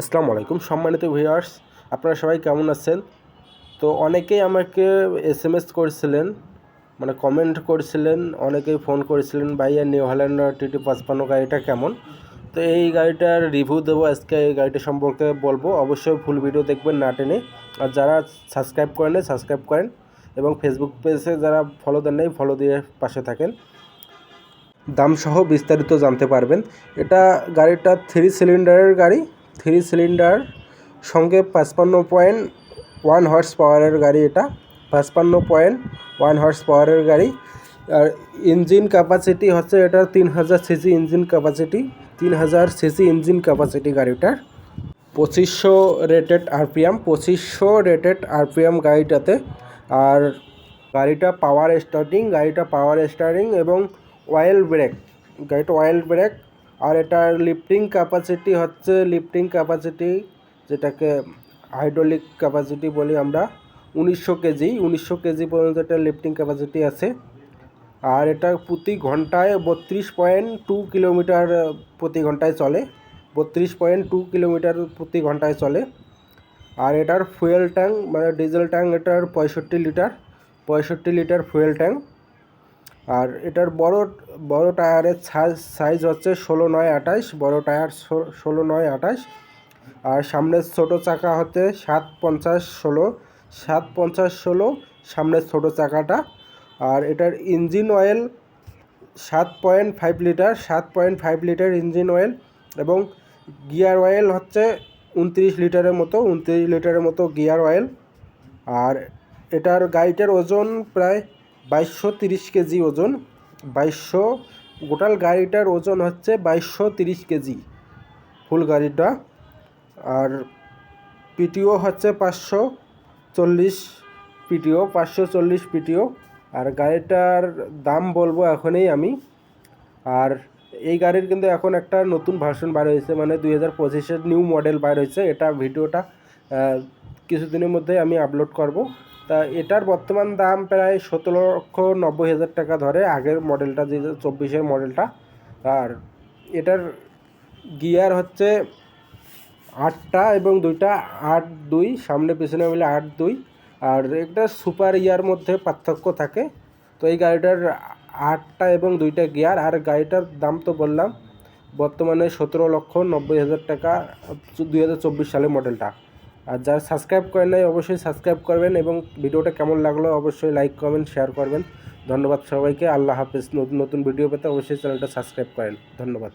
আসসালামু আলাইকুম সম্মানিত ভিউয়ার্স আপনারা সবাই কেমন আছেন? তো অনেকেই আমাকে এস এম এস করেছিলেন মানে কমেন্ট করেছিলেন, অনেকেই ফোন করেছিলেন, ভাইয়া নিউ হল্যান্ডার টিটি পাঁচপান্ন গাড়িটা কেমন? তো এই গাড়িটার রিভিউ দেবো, আজকে এই গাড়িটা সম্পর্কে বলব। অবশ্যই ফুল ভিডিও দেখবেন না টেনে। আর যারা সাবস্ক্রাইব করেন সাবস্ক্রাইব করেন এবং ফেসবুক পেজে যারা ফলো দেন নাই ফলো দিয়ে পাশে থাকেন। দামসহ বিস্তারিত জানতে পারবেন। এটা গাড়িটা থ্রি সিলিন্ডারের গাড়ি। থ্রি সিলিন্ডার, সঙ্গে পাঁচপান্ন পয়েন্ট ওয়ান হর্স পাওয়ারের গাড়ি এটা। পাঁচপান্ন পয়েন্ট ওয়ান হর্স পাওয়ারের গাড়ি। আর ইঞ্জিন ক্যাপাসিটি হচ্ছে এটার তিন হাজার সিসি ইঞ্জিন ক্যাপাসিটি, তিন হাজার সিসি ইঞ্জিন ক্যাপাসিটি গাড়িটার। পঁচিশশো রেটেড আরপিএম, পঁচিশশো রেটেড আরপিএম গাড়িটাতে। আর গাড়িটা পাওয়ার স্টার্টিং, গাড়িটা পাওয়ার স্টার্টিং এবং অয়েল ব্রেক, গাড়িটা অয়েল ব্রেক আর এটার লিফটিং ক্যাপাসিটি হচ্ছে লিফটিং ক্যাপাসিটি যেটাকে হাইড্রোলিক ক্যাপাসিটি বলি আমরা, উনিশশো কেজি উনিশশো কেজি পর্যন্ত এটার লিফটিং ক্যাপাসিটি আছে। আর এটা প্রতি ঘন্টায় বত্রিশ পয়েন্ট টু কিলোমিটার প্রতি ঘন্টায় চলে, বত্রিশ পয়েন্ট টু কিলোমিটার প্রতি ঘন্টায় চলে। আর এটার ফুয়েল ট্যাঙ্ক মানে ডিজেল ট্যাঙ্ক এটার পঁয়ষট্টি লিটার পঁয়ষট্টি লিটার ফুয়েল ট্যাঙ্ক আর এটার বড় বড় টায়ারের সাইজ হচ্ছে ষোলো নয় আঠাশ, বড় টায়ার ষোলো নয় আঠাশ। আর সামনের ছোটো চাকা হচ্ছে সাত পঞ্চাশ ষোলো, সাত পঞ্চাশ ষোলো সামনের ছোটো চাকাটা। আর এটার ইঞ্জিন অয়েল সাত পয়েন্ট ফাইভ লিটার, সাত point five litre engine oil এবং গিয়ার অয়েল হচ্ছে উনত্রিশ লিটারের মতো, উনত্রিশ লিটারের মতো গিয়ার অয়েল। আর এটার গাড়িটার ওজন প্রায় বাইশশো তিরিশ কেজি ওজন। বাইশশো গোটাল গাড়িটার ওজন হচ্ছে বাইশশো তিরিশ কেজি ফুল গাড়িটা। আর পিটিও হচ্ছে পাঁচশো চল্লিশ পিটিও, পাঁচশো চল্লিশ পিটিও। আর গাড়িটার দাম বলব এখনই আমি। আর এই গাড়ির কিন্তু এখন একটা নতুন ভার্সন বার হয়েছে মানে দুই হাজার পঁচিশের নিউ মডেল বার হয়েছে। এটা ভিডিওটা কিছুদিনের মধ্যে আমি আপলোড করব। তা এটার বর্তমান দাম প্রায় সতেরো লক্ষ নব্বই হাজার টাকা ধরে। আগের মডেলটা যে চব্বিশের মডেলটা আর এটার গিয়ার হচ্ছে আটটা এবং দুইটা আট দুই, সামনে পিছনে মিলে আট দুই। আর একটা সুপার ইয়ার মধ্যে পার্থক্য থাকে। তো এই গাড়িটার আটটা এবং দুইটা গিয়ার আর গাড়িটার দাম তো বললাম, বর্তমানে সতেরো লক্ষ নব্বই হাজার টাকা, দুই হাজার চব্বিশ সালের মডেলটা আর যারা সাবস্ক্রাইব করেন নাই, অবশ্যই সাবস্ক্রাইব করবেন এবং ভিডিওটা কেমন লাগল অবশ্যই লাইক করবেন শেয়ার করবেন। ধন্যবাদ সবাইকে। আল্লাহ হাফেজ। নতুন নতুন ভিডিও পেতে অবশ্যই চ্যানেলটা সাবস্ক্রাইব করেন। ধন্যবাদ।